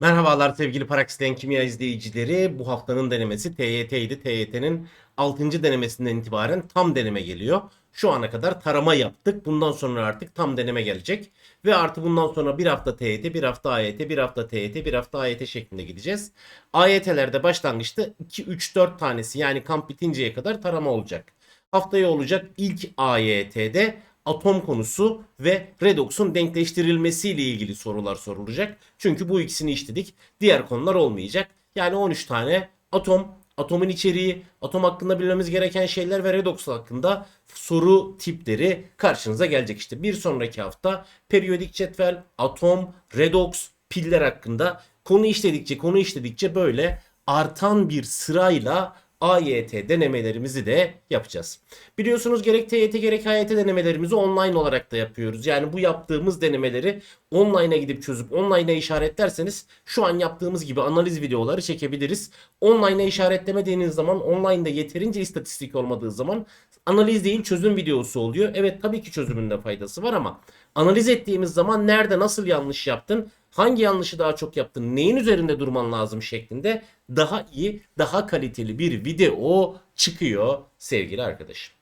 Merhabalar sevgili Paraksiden Kimya izleyicileri. Bu haftanın denemesi TYT'ydi. TYT'nin 6. denemesinden itibaren tam deneme geliyor. Şu ana kadar tarama yaptık. Bundan sonra artık tam deneme gelecek. Ve artı bundan sonra bir hafta TYT, bir hafta AYT, bir hafta TYT, bir hafta AYT şeklinde gideceğiz. AYT'lerde başlangıçta 2, 3, 4 tanesi yani kamp bitinceye kadar tarama olacak. Haftaya olacak ilk AYT'de atom konusu ve redox'un denkleştirilmesiyle ilgili sorular sorulacak. Çünkü bu ikisini işledik. Diğer konular olmayacak. Yani 13 tane atom, atomun içeriği, atom hakkında bilmemiz gereken şeyler ve redox hakkında soru tipleri karşınıza gelecek. İşte bir sonraki hafta periyodik cetvel, atom, redox, piller hakkında konu işledikçe konu işledikçe böyle artan bir sırayla AYT denemelerimizi de yapacağız. Biliyorsunuz gerek TYT gerek AYT denemelerimizi online olarak da yapıyoruz. Yani bu yaptığımız denemeleri online'a gidip çözüp online'a işaretlerseniz şu an yaptığımız gibi analiz videoları çekebiliriz. Online'a işaretlemediğiniz zaman online'da yeterince istatistik olmadığı zaman analiz değil çözüm videosu oluyor. Evet tabii ki çözümünde faydası var ama analiz ettiğimiz zaman nerede nasıl yanlış yaptın hangi yanlışı daha çok yaptın, neyin üzerinde durman lazım şeklinde daha iyi, daha kaliteli bir video çıkıyor sevgili arkadaşım.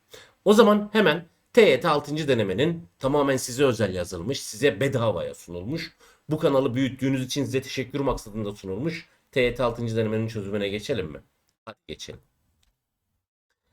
O zaman hemen TYT 6. denemenin tamamen size özel yazılmış, size bedavaya sunulmuş. Bu kanalı büyüttüğünüz için size teşekkür maksadında sunulmuş. TYT 6. denemenin çözümüne geçelim mi? Hadi geçelim.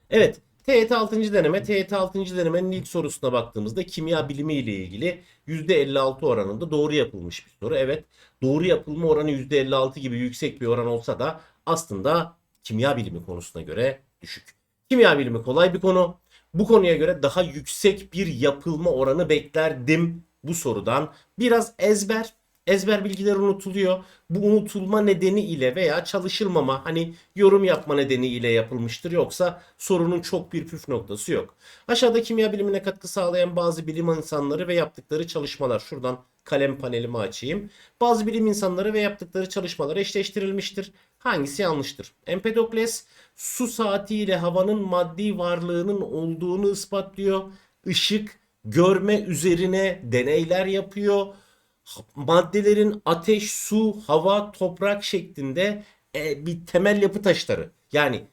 Evet, TYT 6. deneme, TYT 6. denemenin ilk sorusuna baktığımızda kimya bilimi ile ilgili %56 oranında doğru yapılmış bir soru. Evet, doğru yapılma oranı %56 gibi yüksek bir oran olsa da aslında kimya bilimi konusuna göre düşük. Kimya bilimi kolay bir konu. Bu konuya göre daha yüksek bir yapılma oranı beklerdim bu sorudan. Biraz ezber, ezber bilgiler unutuluyor. Bu unutulma nedeni ile veya çalışılmama hani yorum yapma nedeni ile yapılmıştır. Yoksa sorunun çok bir püf noktası yok. Aşağıda kimya bilimine katkı sağlayan bazı bilim insanları ve yaptıkları çalışmalar. Şuradan kalem panelimi açayım. Bazı bilim insanları ve yaptıkları çalışmalar eşleştirilmiştir. Hangisi yanlıştır? Empedokles su saati ile havanın maddi varlığının olduğunu ispatlıyor. Işık görme üzerine deneyler yapıyor maddelerin ateş, su, hava, toprak şeklinde e, bir temel yapı taşları yani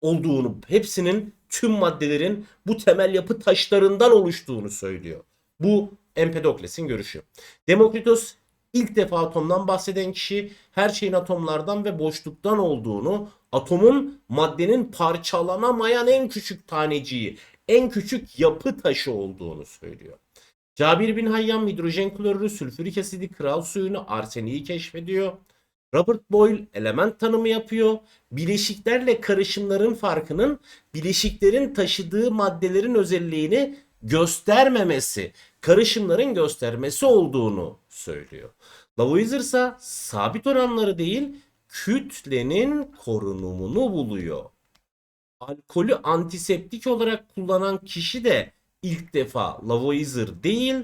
olduğunu, hepsinin tüm maddelerin bu temel yapı taşlarından oluştuğunu söylüyor. Bu Empedokles'in görüşü. Demokritos ilk defa atomdan bahseden kişi her şeyin atomlardan ve boşluktan olduğunu, atomun maddenin parçalanamayan en küçük taneciği, en küçük yapı taşı olduğunu söylüyor. Cabir bin Hayyan hidrojen klorürü, sülfürik asidi, kral suyunu, arseniyi keşfediyor. Robert Boyle element tanımı yapıyor. Bileşiklerle karışımların farkının bileşiklerin taşıdığı maddelerin özelliğini göstermemesi, karışımların göstermesi olduğunu söylüyor. Lavoisier ise sabit oranları değil, kütlenin korunumunu buluyor. Alkolü antiseptik olarak kullanan kişi de ilk defa Lavoisier değil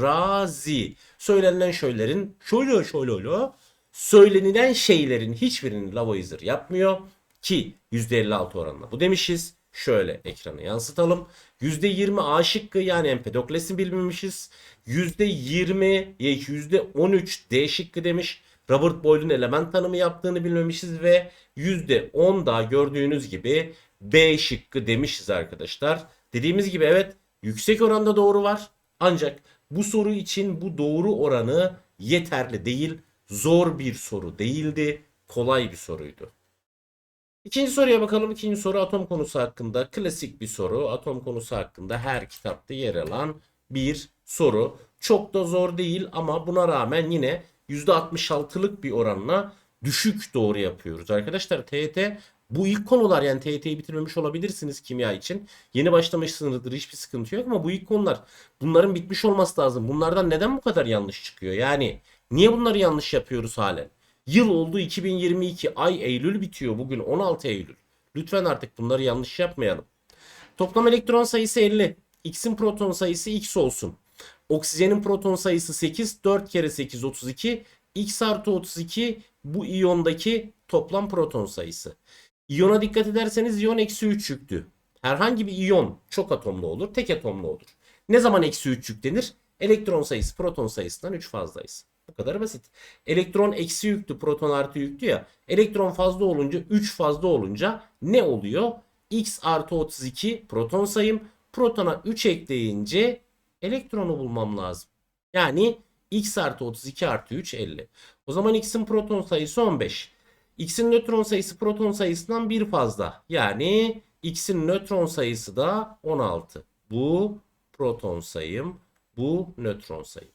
Razi. Söylenilen şeylerin şöyle şöyle öyle söylenilen şeylerin hiçbirini Lavoisier yapmıyor ki %56 oranla bu demişiz. Şöyle ekranı yansıtalım. %20 A şıkkı yani Empedokles'i bilmemişiz. %20 %13 D şıkkı demiş. Robert Boyle'un element tanımı yaptığını bilmemişiz ve %10 da gördüğünüz gibi B şıkkı demişiz arkadaşlar. Dediğimiz gibi evet yüksek oranda doğru var. Ancak bu soru için bu doğru oranı yeterli değil. Zor bir soru değildi. Kolay bir soruydu. İkinci soruya bakalım. İkinci soru atom konusu hakkında. Klasik bir soru. Atom konusu hakkında her kitapta yer alan bir soru. Çok da zor değil ama buna rağmen yine %66'lık bir oranla düşük doğru yapıyoruz. Arkadaşlar TYT bu ilk konular yani TYT'yi bitirmemiş olabilirsiniz kimya için. Yeni başlamışsınızdır hiçbir sıkıntı yok ama bu ilk konular bunların bitmiş olması lazım. Bunlardan neden bu kadar yanlış çıkıyor? Yani niye bunları yanlış yapıyoruz halen? Yıl oldu 2022 ay Eylül bitiyor bugün 16 Eylül. Lütfen artık bunları yanlış yapmayalım. Toplam elektron sayısı 50. X'in proton sayısı X olsun. Oksijenin proton sayısı 8. 4 kere 8 32. X artı 32 bu iyondaki toplam proton sayısı. İyona dikkat ederseniz iyon eksi 3 yüklü. Herhangi bir iyon çok atomlu olur, tek atomlu olur. Ne zaman eksi 3 yüklenir? Elektron sayısı proton sayısından 3 fazlayız. Bu kadar basit. Elektron eksi yüklü, proton artı yüklü ya. Elektron fazla olunca 3 fazla olunca ne oluyor? X artı 32 proton sayım. Protona 3 ekleyince elektronu bulmam lazım. Yani x artı 32 artı 3 50. O zaman x'in proton sayısı 15. X'in nötron sayısı proton sayısından bir fazla. Yani x'in nötron sayısı da 16. Bu proton sayım, bu nötron sayım.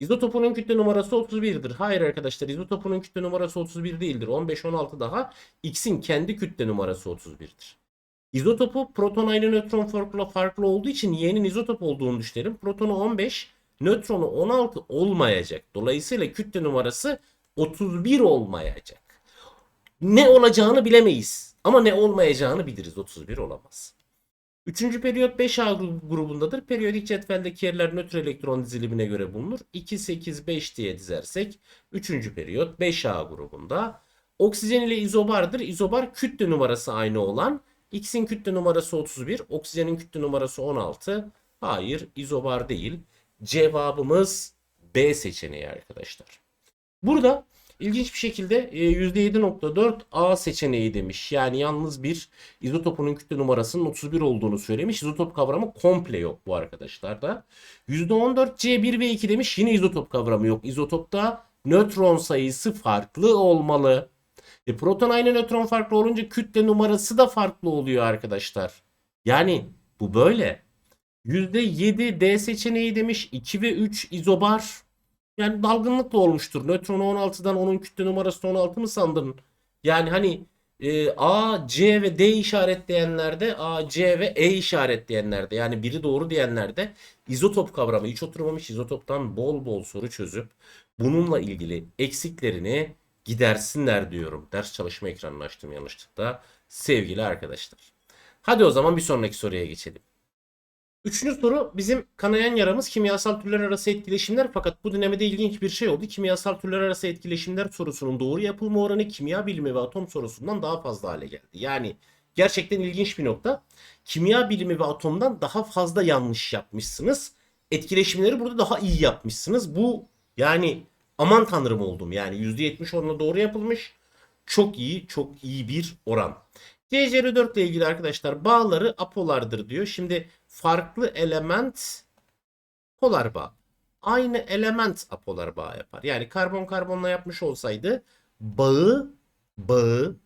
İzotopunun kütle numarası 31'dir. Hayır arkadaşlar izotopunun kütle numarası 31 değildir. 15 16 daha X'in kendi kütle numarası 31'dir. İzotopu proton aynı nötron farklı farklı olduğu için Y'nin izotop olduğunu düşünelim. Protonu 15, nötronu 16 olmayacak. Dolayısıyla kütle numarası 31 olmayacak. Ne olacağını bilemeyiz. Ama ne olmayacağını biliriz. 31 olamaz. Üçüncü periyot 5A gru- grubundadır. Periyodik cetveldeki yerler nötr elektron dizilimine göre bulunur. 2, 8, 5 diye dizersek üçüncü periyot 5A grubunda. Oksijen ile izobardır. İzobar kütle numarası aynı olan. X'in kütle numarası 31, oksijenin kütle numarası 16. Hayır, izobar değil. Cevabımız B seçeneği arkadaşlar. Burada ilginç bir şekilde e, %7.4 A seçeneği demiş. Yani yalnız bir izotopunun kütle numarasının 31 olduğunu söylemiş. İzotop kavramı komple yok bu arkadaşlarda. %14 C1 ve 2 demiş. Yine izotop kavramı yok. İzotopta nötron sayısı farklı olmalı. E, proton aynı nötron farklı olunca kütle numarası da farklı oluyor arkadaşlar. Yani bu böyle. %7 D seçeneği demiş. 2 ve 3 izobar. Yani dalgınlıkla olmuştur. Nötronu 16'dan onun kütle numarası 16 mı sandın? Yani hani e, A, C ve D işaretleyenlerde A, C ve E işaretleyenlerde yani biri doğru diyenlerde izotop kavramı hiç oturmamış izotoptan bol bol soru çözüp bununla ilgili eksiklerini gidersinler diyorum. Ders çalışma ekranını açtım yanlışlıkla. Sevgili arkadaşlar. Hadi o zaman bir sonraki soruya geçelim. Üçüncü soru bizim kanayan yaramız kimyasal türler arası etkileşimler fakat bu dinlemede ilginç bir şey oldu. Kimyasal türler arası etkileşimler sorusunun doğru yapılma oranı kimya bilimi ve atom sorusundan daha fazla hale geldi. Yani gerçekten ilginç bir nokta. Kimya bilimi ve atomdan daha fazla yanlış yapmışsınız. Etkileşimleri burada daha iyi yapmışsınız. Bu yani aman tanrım oldum. Yani %70 oranı doğru yapılmış. Çok iyi, çok iyi bir oran. CCR4 ile ilgili arkadaşlar bağları apolardır diyor. Şimdi farklı element polar bağ. Aynı element apolar bağ yapar. Yani karbon karbonla yapmış olsaydı bağı bağı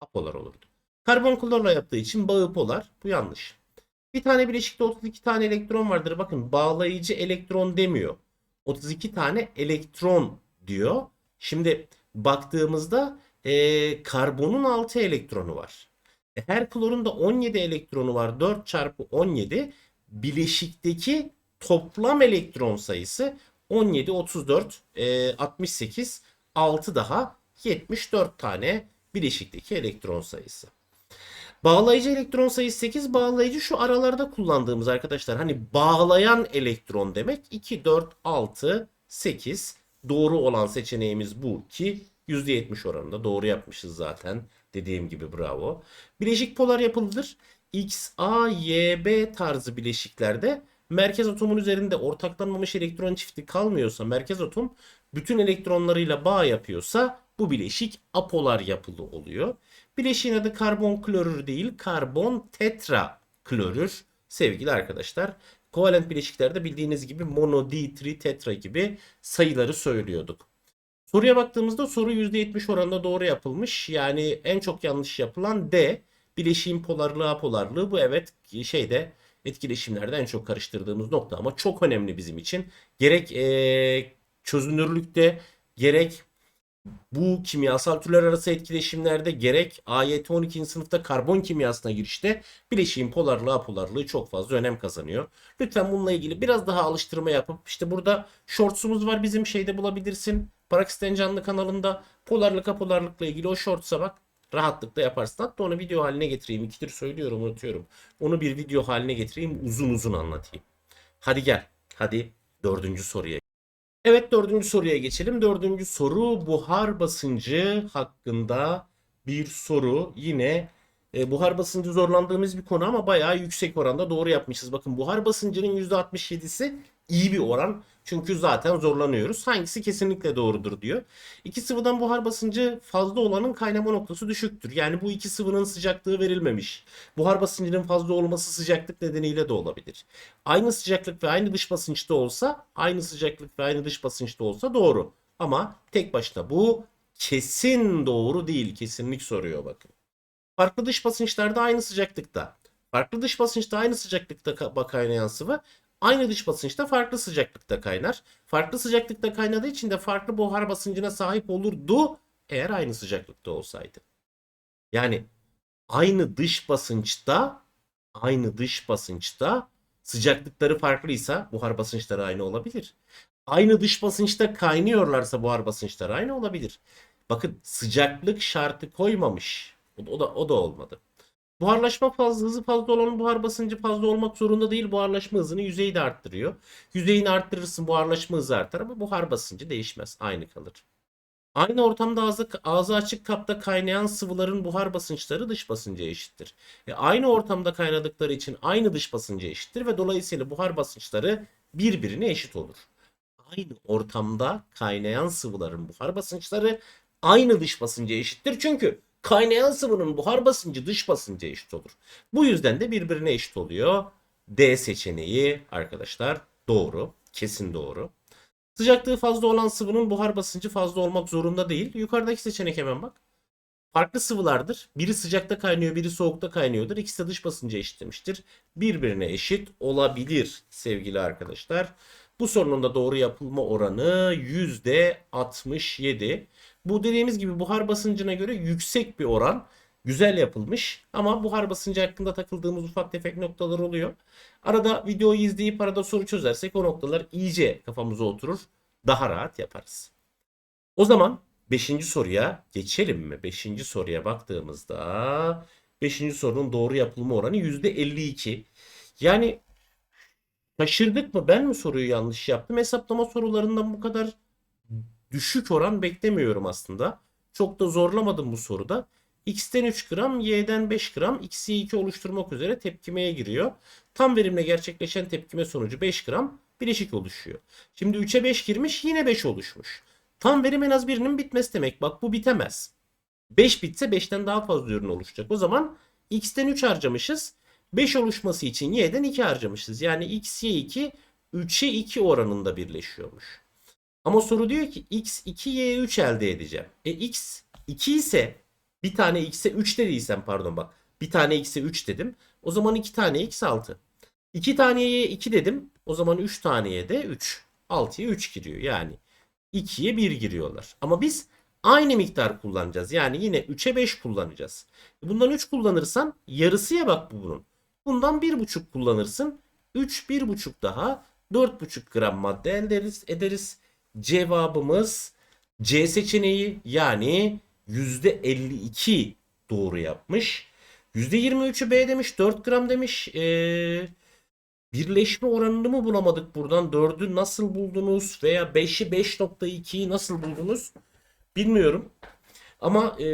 apolar olurdu. Karbon klorla yaptığı için bağı polar. Bu yanlış. Bir tane bileşikte 32 tane elektron vardır. Bakın bağlayıcı elektron demiyor. 32 tane elektron diyor. Şimdi baktığımızda e, karbonun 6 elektronu var. E, her klorun da 17 elektronu var. 4 çarpı 17 bileşikteki toplam elektron sayısı 17, 34, e, 68, 6 daha 74 tane bileşikteki elektron sayısı. Bağlayıcı elektron sayısı 8. Bağlayıcı şu aralarda kullandığımız arkadaşlar. Hani bağlayan elektron demek. 2, 4, 6, 8. Doğru olan seçeneğimiz bu ki %70 oranında doğru yapmışız zaten. Dediğim gibi bravo. Bileşik polar yapılıdır. X, A, Y, B tarzı bileşiklerde merkez atomun üzerinde ortaklanmamış elektron çifti kalmıyorsa merkez atom bütün elektronlarıyla bağ yapıyorsa bu bileşik apolar yapılı oluyor. Bileşiğin adı karbon klorür değil karbon tetra klorür sevgili arkadaşlar. Kovalent bileşiklerde bildiğiniz gibi mono, di, tri, tetra gibi sayıları söylüyorduk. Soruya baktığımızda soru %70 oranında doğru yapılmış. Yani en çok yanlış yapılan D. Bileşiğin polarlığı apolarlığı. Bu evet şeyde etkileşimlerde en çok karıştırdığımız nokta ama çok önemli bizim için. Gerek eee, çözünürlükte gerek bu kimyasal türler arası etkileşimlerde gerek AYT 12. sınıfta karbon kimyasına girişte bileşiğin polarlığı apolarlığı çok fazla önem kazanıyor. Lütfen bununla ilgili biraz daha alıştırma yapıp işte burada shortsumuz var bizim şeyde bulabilirsin. Parakisten Canlı kanalında polarlık apolarlıkla ilgili o shorts'a bak. Rahatlıkla yaparsın. Hatta onu video haline getireyim. İkidir söylüyorum unutuyorum. Onu bir video haline getireyim uzun uzun anlatayım. Hadi gel. Hadi dördüncü soruya. Evet dördüncü soruya geçelim. Dördüncü soru buhar basıncı hakkında bir soru. Yine e, buhar basıncı zorlandığımız bir konu ama bayağı yüksek oranda doğru yapmışız. Bakın buhar basıncının %67'si iyi bir oran. Çünkü zaten zorlanıyoruz. Hangisi kesinlikle doğrudur diyor. İki sıvıdan buhar basıncı fazla olanın kaynama noktası düşüktür. Yani bu iki sıvının sıcaklığı verilmemiş. Buhar basıncının fazla olması sıcaklık nedeniyle de olabilir. Aynı sıcaklık ve aynı dış basınçta olsa, aynı sıcaklık ve aynı dış basınçta olsa doğru. Ama tek başına bu kesin doğru değil. Kesinlik soruyor bakın. Farklı dış basınçlarda aynı sıcaklıkta. Farklı dış basınçta aynı sıcaklıkta ka- kaynayan sıvı aynı dış basınçta farklı sıcaklıkta kaynar. Farklı sıcaklıkta kaynadığı için de farklı buhar basıncına sahip olurdu eğer aynı sıcaklıkta olsaydı. Yani aynı dış basınçta aynı dış basınçta sıcaklıkları farklıysa buhar basınçları aynı olabilir. Aynı dış basınçta kaynıyorlarsa buhar basınçları aynı olabilir. Bakın sıcaklık şartı koymamış. O da, o da, olmadı. Buharlaşma fazla hızı fazla olan buhar basıncı fazla olmak zorunda değil. Buharlaşma hızını yüzeyi de arttırıyor. Yüzeyini arttırırsın buharlaşma hızı artar ama buhar basıncı değişmez. Aynı kalır. Aynı ortamda ağzı, ağzı açık kapta kaynayan sıvıların buhar basınçları dış basınca eşittir. E aynı ortamda kaynadıkları için aynı dış basınca eşittir ve dolayısıyla buhar basınçları birbirine eşit olur. Aynı ortamda kaynayan sıvıların buhar basınçları aynı dış basınca eşittir. Çünkü kaynayan sıvının buhar basıncı dış basınca eşit olur. Bu yüzden de birbirine eşit oluyor. D seçeneği arkadaşlar doğru. Kesin doğru. Sıcaklığı fazla olan sıvının buhar basıncı fazla olmak zorunda değil. Yukarıdaki seçenek hemen bak. Farklı sıvılardır. Biri sıcakta kaynıyor, biri soğukta kaynıyordur. İkisi de dış basıncı eşit demiştir. Birbirine eşit olabilir sevgili arkadaşlar. Bu sorunun da doğru yapılma oranı %67. Bu dediğimiz gibi buhar basıncına göre yüksek bir oran. Güzel yapılmış ama buhar basıncı hakkında takıldığımız ufak tefek noktalar oluyor. Arada videoyu izleyip arada soru çözersek o noktalar iyice kafamıza oturur. Daha rahat yaparız. O zaman 5. soruya geçelim mi? 5. soruya baktığımızda 5. sorunun doğru yapılma oranı %52. Yani şaşırdık mı? Ben mi soruyu yanlış yaptım? Hesaplama sorularından bu kadar düşük oran beklemiyorum aslında. Çok da zorlamadım bu soruda. X'ten 3 gram, Y'den 5 gram, X'i 2 oluşturmak üzere tepkimeye giriyor. Tam verimle gerçekleşen tepkime sonucu 5 gram bileşik oluşuyor. Şimdi 3'e 5 girmiş yine 5 oluşmuş. Tam verim en az birinin bitmesi demek. Bak bu bitemez. 5 bitse 5'ten daha fazla ürün oluşacak. O zaman X'ten 3 harcamışız. 5 oluşması için Y'den 2 harcamışız. Yani X, Y 2 3'e 2 oranında birleşiyormuş. Ama soru diyor ki X 2, Y 3 elde edeceğim. E X 2 ise bir tane X'e 3 dediysem pardon bak. Bir tane X'e 3 dedim. O zaman 2 tane X 6. 2 taneye 2 dedim. O zaman 3 taneye de 3. 6'ya 3 giriyor. Yani 2'ye 1 giriyorlar. Ama biz aynı miktar kullanacağız. Yani yine 3'e 5 kullanacağız. Bundan 3 kullanırsan yarısıya bak bu bunun. Bundan 1,5 kullanırsın. 3 1,5 daha 4,5 gram madde elde ederiz. Cevabımız C seçeneği yani %52 doğru yapmış. %23'ü B demiş 4 gram demiş. Ee, birleşme oranını mı bulamadık buradan? 4'ü nasıl buldunuz? Veya 5'i 5.2'yi nasıl buldunuz? Bilmiyorum. Ama e,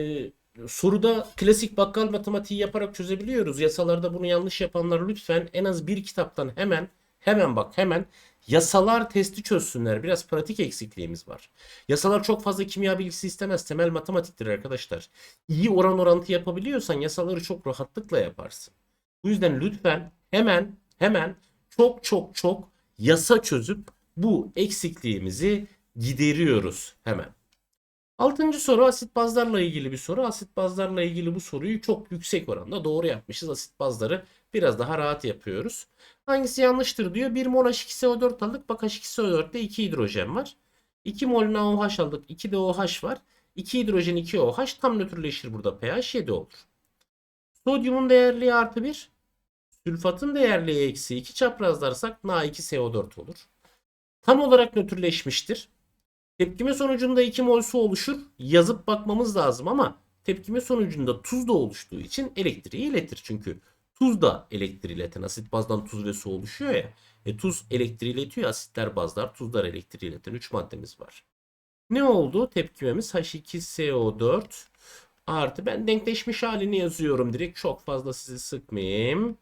soruda klasik bakkal matematiği yaparak çözebiliyoruz. Yasalarda bunu yanlış yapanlar lütfen en az bir kitaptan hemen hemen bak hemen yasalar testi çözsünler. Biraz pratik eksikliğimiz var. Yasalar çok fazla kimya bilgisi istemez. Temel matematiktir arkadaşlar. İyi oran orantı yapabiliyorsan yasaları çok rahatlıkla yaparsın. Bu yüzden lütfen hemen hemen çok çok çok yasa çözüp bu eksikliğimizi gideriyoruz hemen. Altıncı soru asit bazlarla ilgili bir soru. Asit bazlarla ilgili bu soruyu çok yüksek oranda doğru yapmışız. Asit bazları biraz daha rahat yapıyoruz. Hangisi yanlıştır diyor. 1 mol H2SO4 aldık. Bak H2SO4'te 2 hidrojen var. 2 mol NaOH aldık. 2 de OH var. 2 hidrojen 2 OH tam nötrleşir burada. pH 7 olur. Sodyumun değerliği artı 1. Sülfatın değerliği eksi 2 çaprazlarsak Na2SO4 olur. Tam olarak nötrleşmiştir. Tepkime sonucunda 2 mol su oluşur. Yazıp bakmamız lazım ama tepkime sonucunda tuz da oluştuğu için elektriği iletir. Çünkü tuz da elektriği ileten asit bazdan tuz ve su oluşuyor ya. E, tuz elektriği iletiyor. Asitler bazlar tuzlar elektriği ileten 3 maddemiz var. Ne oldu? Tepkimemiz H2SO4 artı ben denkleşmiş halini yazıyorum direkt çok fazla sizi sıkmayayım.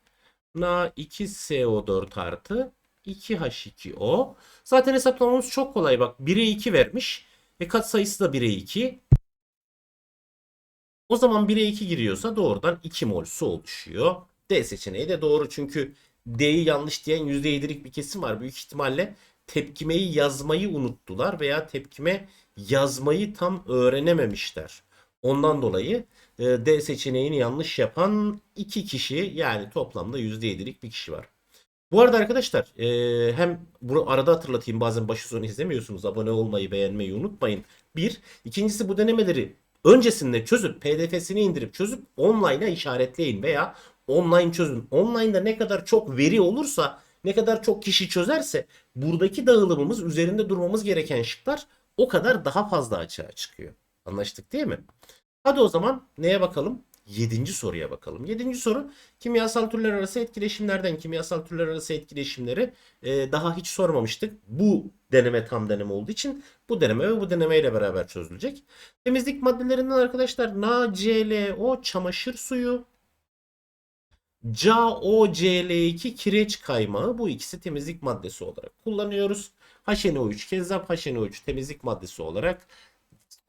Na2SO4 artı 2H2O. Zaten hesaplamamız çok kolay bak. 1'e 2 vermiş. Ve katsayısı da 1'e 2. O zaman 1'e 2 giriyorsa doğrudan 2 mol su oluşuyor. D seçeneği de doğru çünkü D'yi yanlış diyen %7'lik bir kesim var. Büyük ihtimalle tepkimeyi yazmayı unuttular veya tepkime yazmayı tam öğrenememişler. Ondan dolayı e, D seçeneğini yanlış yapan iki kişi yani toplamda %7'lik bir kişi var. Bu arada arkadaşlar e, hem bunu arada hatırlatayım bazen başı sonu izlemiyorsunuz. Abone olmayı beğenmeyi unutmayın. Bir. ikincisi bu denemeleri öncesinde çözüp pdf'sini indirip çözüp online'a işaretleyin veya online çözün. Online'da ne kadar çok veri olursa ne kadar çok kişi çözerse buradaki dağılımımız üzerinde durmamız gereken şıklar o kadar daha fazla açığa çıkıyor. Anlaştık değil mi? Hadi o zaman neye bakalım? Yedinci soruya bakalım. Yedinci soru kimyasal türler arası etkileşimlerden kimyasal türler arası etkileşimleri e, daha hiç sormamıştık. Bu deneme tam deneme olduğu için bu deneme ve bu deneme ile beraber çözülecek. Temizlik maddelerinden arkadaşlar NaClO çamaşır suyu, CaOCl2 kireç kaymağı bu ikisi temizlik maddesi olarak kullanıyoruz. HNO3 kezzap HNO3 temizlik maddesi olarak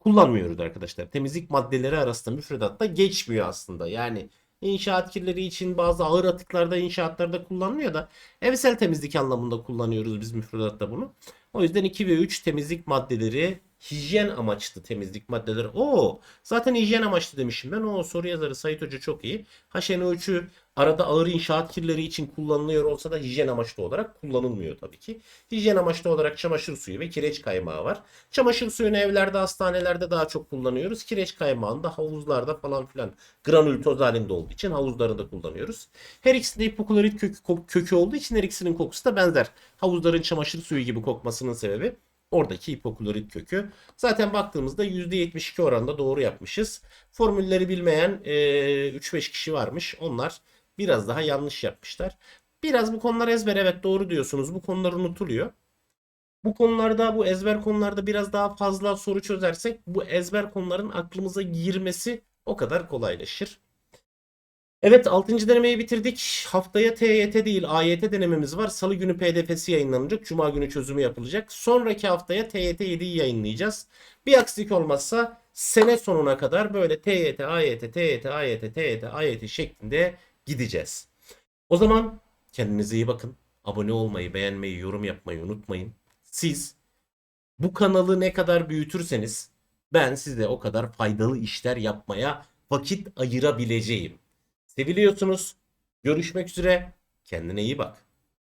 kullanmıyoruz arkadaşlar. Temizlik maddeleri arasında müfredatta geçmiyor aslında. Yani inşaat kirleri için bazı ağır atıklarda inşaatlarda kullanılıyor da evsel temizlik anlamında kullanıyoruz biz müfredatta bunu. O yüzden 2 ve 3 temizlik maddeleri hijyen amaçlı temizlik maddeleri. Oo, zaten hijyen amaçlı demişim ben. O soru yazarı Sait Hoca çok iyi. HNO3'ü arada ağır inşaat kirleri için kullanılıyor olsa da hijyen amaçlı olarak kullanılmıyor tabii ki. Hijyen amaçlı olarak çamaşır suyu ve kireç kaymağı var. Çamaşır suyunu evlerde, hastanelerde daha çok kullanıyoruz. Kireç kaymağını da havuzlarda falan filan granül toz halinde olduğu için havuzlarda kullanıyoruz. Her ikisinde hipoklorit kökü, kökü olduğu için her ikisinin kokusu da benzer. Havuzların çamaşır suyu gibi kokmasının sebebi Oradaki hipoklorit kökü. Zaten baktığımızda %72 oranında doğru yapmışız. Formülleri bilmeyen e, 3-5 kişi varmış. Onlar biraz daha yanlış yapmışlar. Biraz bu konular ezber evet doğru diyorsunuz. Bu konular unutuluyor. Bu konularda bu ezber konularda biraz daha fazla soru çözersek bu ezber konuların aklımıza girmesi o kadar kolaylaşır. Evet 6. denemeyi bitirdik. Haftaya TYT değil AYT denememiz var. Salı günü PDF'si yayınlanacak. Cuma günü çözümü yapılacak. Sonraki haftaya TYT 7'yi yayınlayacağız. Bir aksilik olmazsa sene sonuna kadar böyle TYT, AYT, TYT, AYT, TYT, AYT şeklinde gideceğiz. O zaman kendinize iyi bakın. Abone olmayı, beğenmeyi, yorum yapmayı unutmayın. Siz bu kanalı ne kadar büyütürseniz ben size o kadar faydalı işler yapmaya vakit ayırabileceğim. Seviliyorsunuz. Görüşmek üzere. Kendine iyi bak.